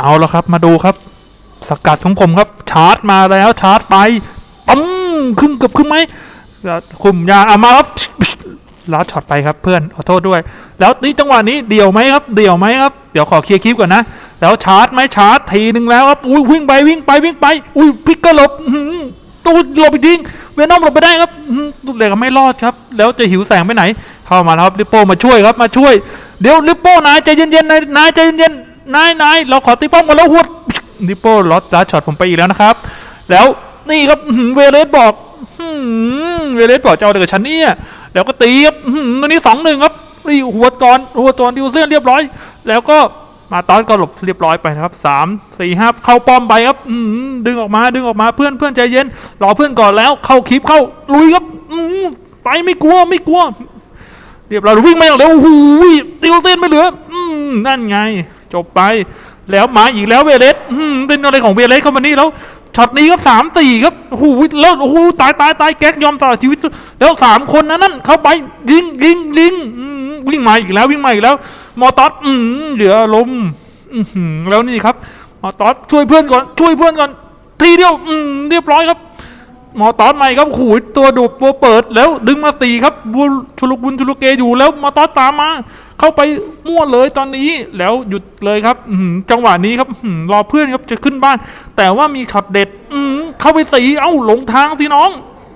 เอาแล้วครับมาดูครับ สกัดของผมครับชาร์จมาแล้วชาร์จไปปั๊มครึ่งเกือบครึ่งไหมคุมยาเอามาครับลัดช็อตไปครับเพื่อนขอโทษด้วย แล้วนี่จังหวะนี้เดี่ยวไหมครับเดี่ยวไหมครับเดี๋ยวขอเคลียร์คลิปก่อนนะแล้วชาร์จไหมชาร์จทีหนึ่งแล้วครับอุ้ยวิ่งไปวิ่งไปวิ่งไปอุ้ยพิกก็หลบอื้อหือตูดหลบไปจริงเวนอมหลบไปได้ครับตูดเล็กก็ไม่รอดครับ แล้วจะหิวแสงไปไหน เข้ามาครับลิปโป้มาช่วยครับมาช่วย เดี๋ยวลิปโป้นายใจเย็นๆนายนายใจเย็นๆ นายนายเราขอตีป้อมกันแล้วหวดลิปโป้ล็อตลัดช็อตผมไปอีกแล้วนะครับ แล้วนี่ครับเวเลสบอกเวเลสบอกจะเอาเด็กบฉันเนี่ยแล้วก็ตีครับอื้อหือตัวนี้สองหนึ่งครับนี่หัวตอนหัวตอนดิวเซียนเรียบร้อย แล้วก็มาตอนก็หลบเรียบร้อยไปนะครับสามสี่ห้าเข้าป้อมไปครับดึงออกมาดึงออกมาเพื่อนเพื่อนใจเย็นรอเพื่อนก่อนแล้วเข้าคลิปเข้าลุยครับไปไม่กลัวไม่กลัว เรียบร้อยวิ่งมาอย่างเร็วโอ้โหติวเส้นไม่เหลืออืนั่นไง จบไป แล้วมาอีกแล้วเวเลสเป็นอะไรของเวเลสเข้ามานี่แล้วช็อตนี้ก็สามสี่ครับโอ้โหแล้วโอ้โหตายตายตายแก๊กยอมต่อชีวิต แล้วสามคนนั้นนั่นเข้าไปยิงยิงยิงวิ่งมาอีกแล้ววิ่งมาอีกแล้ว มอตอสอืมเหลือลมแล้วนี่ครับมอตอสช่วยเพื่อนก่อนช่วยเพื่อนก่อนทีเดียวอืเรียบร้อยครับ หมอตอนใหม่ครับหูยตัวดูดตัวเปิดแล้วดึงมาตีครับบุชุลุกบุญชุลุกเกอยู่แล้วมาตอนตามมา เข้าไปมั่วเลยตอนนี้แล้วหยุดเลยครับอืจังหวะนี้ครับอรอเพื่อนครับจะขึ้นบ้าน แต่ว่ามีช็อตเด็ดอืเข้าไปสีเอ้าหลงทางสิน้อง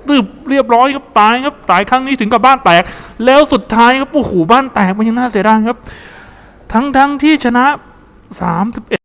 ตึบเรียบร้อยครับตายครับตายครั้งนี้ถึงกับบ้านแตก แล้วสุดท้ายครับโอ้โหบ้านแตกมันยังน่าเสียดายครับ ทั้งทั้งที่ชนะ31